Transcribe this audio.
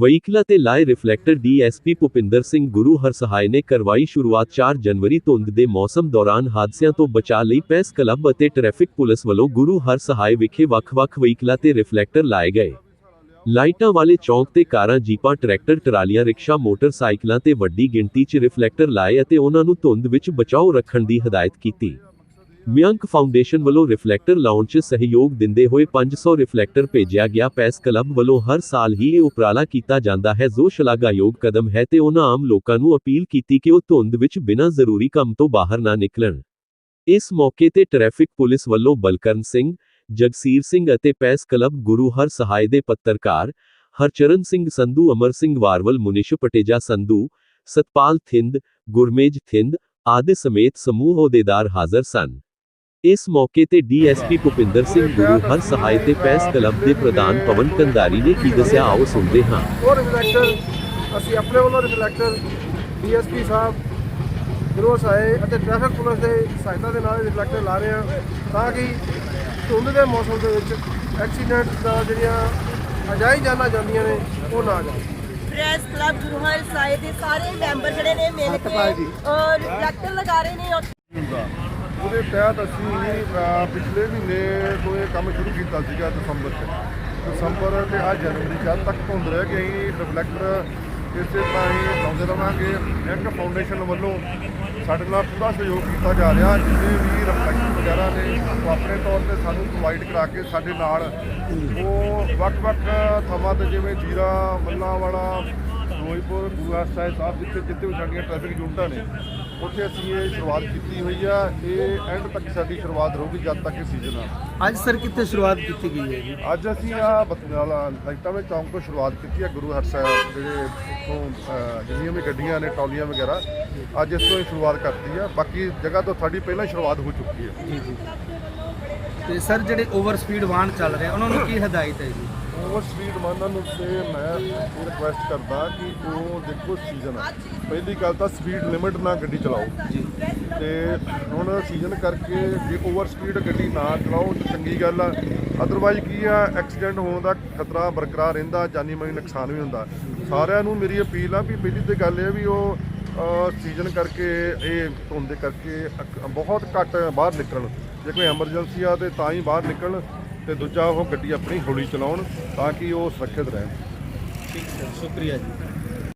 ਵਹੀਕਲਾਂ ਤੇ ਲਾਏ reflector DSP Bhupinder Singh Guru Harsahai ਨੇ ਕਰਵਾਈ ਸ਼ੁਰੂਆਤ 4 ਜਨਵਰੀ ਧੁੰਦ ਦੇ ਮੌਸਮ ਦੌਰਾਨ ਹਾਦਸਿਆਂ ਤੋਂ ਬਚਾਅ ਲਈ ਪੈਸ ਕਲੱਬ ਅਤੇ ਟ੍ਰੈਫਿਕ ਪੁਲਿਸ ਵੱਲੋਂ ਗੁਰੂ ਹਰਸਹਾਏ ਵਿਖੇ ਵੱਖ-ਵੱਖ ਵਹੀਕਲਾਂ ਤੇ ਰਿਫਲੈਕਟਰ ਲਾਏ ਗਏ। ਲਾਈਟਾਂ ਵਾਲੇ ਚੌਂਕ ਤੇ ਕਾਰਾਂ, ਜੀਪਾਂ, ਟਰੈਕਟਰ, ਟਰਾਲੀਆਂ, ਰਿਕਸ਼ਾ, ਮੋਟਰਸਾਈਕਲਾਂ ਤੇ ਵੱਡੀ ਗਿਣਤੀ 'ਚ ਰਿਫਲੈਕਟਰ ਲਾਏ ਅਤੇ ਉਹਨਾਂ ਨੂੰ ਧੁੰਦ ਵਿੱਚ ਬਚਾਓ ਰੱਖਣ ਦੀ ਹਦਾਇਤ ਕੀਤੀ। ਮਿਆਂਕ ਫਾਊਂਡੇਸ਼ਨ ਵੱਲੋਂ ਰਿਫਲੈਕਟਰ ਲਾਉਣ 'ਚ ਸਹਿਯੋਗ ਦਿੰਦੇ ਹੋਏ 500 ਰਿਫਲੈਕਟਰ ਭੇਜਿਆ ਗਿਆ। ਪੈਸ ਕਲੱਬ ਵੱਲੋਂ ਹਰ ਸਾਲ ਹੀ ਇਹ ਉਪਰਾਲਾ ਕੀਤਾ ਜਾਂਦਾ ਹੈ। ਜੋ ਸ਼ਲਾਘਾਯੋਗ ਕਦਮ ਹੈ ਤੇ ਉਹਨਾਂ ਆਮ ਲੋਕਾਂ ਨੂੰ ਅਪੀਲ ਕੀਤੀ ਕਿ ਉਹ ਧੁੰਦ ਵਿੱਚ ਬਿਨਾਂ ਜ਼ਰੂਰੀ ਕੰਮ ਤੋਂ ਬਾਹਰ ਨਾ ਨਿਕਲਣ। ਇਸ ਮੌਕੇ ਤੇ ਟ੍ਰੈਫਿਕ ਪੁਲਿਸ ਵੱਲੋਂ ਬਲਕਰਨ ਸਿੰਘ, ਜਗਸੀਰ ਸਿੰਘ ਅਤੇ ਪੈਸ ਕਲੱਬ ਗੁਰੂ ਹਰ ਸਹਾਇ ਦੇ ਪੱਤਰਕਾਰ, ਹਰਚਰਨ ਸਿੰਘ ਸੰਧੂ, ਅਮਰ ਸਿੰਘ ਵਾਰਵਲ, ਮੁਨਿਸ਼ ਪਟੇਜਾ ਸੰਧੂ, ਸਤਪਾਲ ਥਿੰਦ, ਗੁਰਮੇਜ ਥਿੰਦ ਆਦਿ ਸਮੇਤ ਸਮੂਹ ਅਹੁਦੇਦਾਰ ਹਾਜ਼ਰ ਸਨ। ਇਸ ਮੌਕੇ ਤੇ ਡੀਐਸਪੀ ਭੁਪਿੰਦਰ ਸਿੰਘ ਗੁਰੂ ਹਰ ਸਹਾਇ ਤੇ ਪੈਸ ਕਲੱਬ ਦੇ ਪ੍ਰਧਾਨ ਪਵਨ ਕੰਦਾਰੀ ਨੇ ਕੀ ਦੱਸਿਆ ਆਓ ਸੁਣਦੇ ਹਾਂ। ਉਹ ਰਿਫਲੈਕਟਰ ਅਸੀਂ ਆਪਣੇ ਵੱਲੋਂ ਰਿਫਲੈਕਟਰ ਡੀਐਸਪੀ ਸਾਹਿਬ ਗੁਰੂ ਸਾਹਿਬ ਅਤੇ ਟ੍ਰੈਫਿਕ ਪੁਲਿਸ ਦੇ ਸਹਾਇਤਾ ਦੇ ਨਾਲ ਰਿਫਲੈਕਟਰ ਲਾ ਰਹੇ ਹਾਂ ਤਾਂ ਕਿ ਧੁੰਦ ਦੇ ਮੌਸਮ ਦੇ ਵਿੱਚ ਐਕਸੀਡੈਂਟ ਦਾ ਜਿਹੜੀਆਂ ਅਜਾਈ ਜਾਨਾਂ ਜਾਂਦੀਆਂ ਨੇ ਉਹ ਨਾ ਜਾਣ। ਪ੍ਰੈਸ ਕਲੱਬ ਗੁਰੂ ਹਰ ਸਾਹਿਬ ਦੇ ਸਾਰੇ ਮੈਂਬਰ ਜਿਹੜੇ ਨੇ ਮਿਲ ਕੇ ਰਿਫਲੈਕਟਰ ਲਗਾ ਰਹੇ ਨੇ। ਉਹਦੇ ਤਹਿਤ ਅਸੀਂ ਪਿਛਲੇ ਮਹੀਨੇ ਤੋਂ ਇਹ ਕੰਮ ਸ਼ੁਰੂ ਕੀਤਾ ਸੀਗਾ ਦਸੰਬਰ 'ਚ। ਦਸੰਬਰ ਤੇ ਆ ਜਨਵਰੀ ਚ ਤੱਕ ਧੁੰਦ ਰਹਿ ਗਈ ਅਸੀਂ ਰਿਫਲੈਕਟਰ ਇਸੇ ਤਰ੍ਹਾਂ ਹੀ ਲਾਉਂਦੇ ਰਵਾਂਗੇ। ਇੱਕ ਫਾਊਂਡੇਸ਼ਨ ਵੱਲੋਂ ਸਾਡੇ ਨਾਲ ਪੂਰਾ ਸਹਿਯੋਗ ਕੀਤਾ ਜਾ ਰਿਹਾ, ਜਿੰਨੇ ਵੀ ਰਿਫਲੈਕਟਰ ਵਗੈਰਾ ਨੇ, ਉਹ ਆਪਣੇ ਤੌਰ ਤੇ ਸਾਨੂੰ ਪ੍ਰੋਵਾਈਡ ਕਰਾ ਕੇ ਸਾਡੇ ਨਾਲ ਉਹ ਵੱਖ-ਵੱਖ ਥਾਵਾਂ ਤੇ ਜਿਵੇਂ ਜੀਰਾ, ਮੱਲਾਂਵਾਲਾ, ਫਿਰੋਜ਼ਪੁਰ, ਗੁਰੂ ਸਾਹਿਬ ਸਾਹਿਬ, ਜਿੱਥੇ ਜਿੱਥੇ ਵੀ ਸਾਡੀਆਂ ਟ੍ਰੈਫਿਕ ਯੂਨਿਟਾਂ ਨੇ ਉੱਥੇ ਅਸੀਂ ਇਹ ਸ਼ੁਰੂਆਤ ਕੀਤੀ ਹੋਈ ਆ। ਇਹ ਐਂਡ ਤੱਕ ਸਾਡੀ ਸ਼ੁਰੂਆਤ ਰਹੂਗੀ ਜਦ ਤੱਕ ਇਹ ਸੀਜ਼ਨ ਆ। ਅੱਜ ਸਰ ਕਿੱਥੇ ਸ਼ੁਰੂਆਤ ਕੀਤੀ ਗਈ ਹੈ ਜੀ? ਅੱਜ ਅਸੀਂ ਆ ਬਤਨਾਲਾ ਲਾਈਟਾਂ ਵਿੱਚ ਚੌਂਕ ਤੋਂ ਸ਼ੁਰੂਆਤ ਕੀਤੀ ਆ ਗੁਰੂ ਹਰਸਾਹਿਬ ਜਿਹੜੇ ਇੱਥੋਂ ਅਹ, ਜਿੰਨੀਆਂ ਵੀ ਗੱਡੀਆਂ ਨੇ ਟਰਾਲੀਆਂ ਵਗੈਰਾ ਅੱਜ ਇਸ ਤੋਂ ਹੀ ਸ਼ੁਰੂਆਤ ਕਰਤੀ ਆ। ਬਾਕੀ ਜਗ੍ਹਾ ਤੋਂ ਸਾਡੀ ਪਹਿਲਾਂ ਹੀ ਸ਼ੁਰੂਆਤ ਹੋ ਚੁੱਕੀ ਹੈ ਜੀ ਜੀ। ਤੇ ਸਰ ਜਿਹੜੇ ਓਵਰ ਸਪੀਡ ਵਾਹਨ ਚੱਲ ਰਹੇ ਉਹਨਾਂ ਨੂੰ ਕੀ ਹਦਾਇਤ ਹੈ ਜੀ? ਓਵਰ ਸਪੀਡ ਵਾਹਨਾਂ ਨੂੰ ਤੇ ਮੈਂ ਰਿਕੁਐਸਟ ਕਰਦਾ ਕਿ ਉਹ ਦੇਖੋ ਸੀਜ਼ਨ ਆ। ਪਹਿਲੀ ਗੱਲ ਤਾਂ ਸਪੀਡ ਲਿਮਿਟ ਨਾਲ ਗੱਡੀ ਚਲਾਓ। ਜੀ। ਤੇ ਹੁਣ ਸੀਜ਼ਨ ਕਰਕੇ ਜੇ ਓਵਰ ਸਪੀਡ ਗੱਡੀ ਨਾ ਚਲਾਓ ਤਾਂ ਚੰਗੀ ਗੱਲ ਆ। ਅਦਰਵਾਈਜ਼ ਕੀ ਆ ਐਕਸੀਡੈਂਟ ਹੋਣ ਦਾ ਖਤਰਾ ਬਰਕਰਾਰ ਰਹਿੰਦਾ ਜਾਨੀ ਮਾਲੀ ਨੁਕਸਾਨ ਵੀ ਹੁੰਦਾ। ਸਾਰਿਆਂ ਨੂੰ ਮੇਰੀ ਅਪੀਲ ਆ ਵੀ ਪਹਿਲੀ ਤੇ ਗੱਲ ਇਹ ਆ ਵੀ ਉਹ ਸੀਜ਼ਨ ਕਰਕੇ ਇਹ ਧੁੰਦ ਦੇ ਕਰਕੇ ਬਹੁਤ ਘੱਟ ਬਾਹਰ ਨਿਕਲਣ। ਜੇ ਕੋਈ ਐਮਰਜੈਂਸੀ ਆ ਤੇ ਤਾਂ ਹੀ ਬਾਹਰ ਨਿਕਲਣ। ਤੇ ਦੂਜਾ ਉਹ ਗੱਡੀ ਆਪਣੀ ਹੌਲੀ ਚਲਾਉਣ ਤਾਂ ਕਿ ਉਹ ਸੁਰੱਖਿਅਤ ਰਹਿਣ। ਠੀਕ ਹੈ, ਸ਼ੁਕਰੀਆ ਜੀ।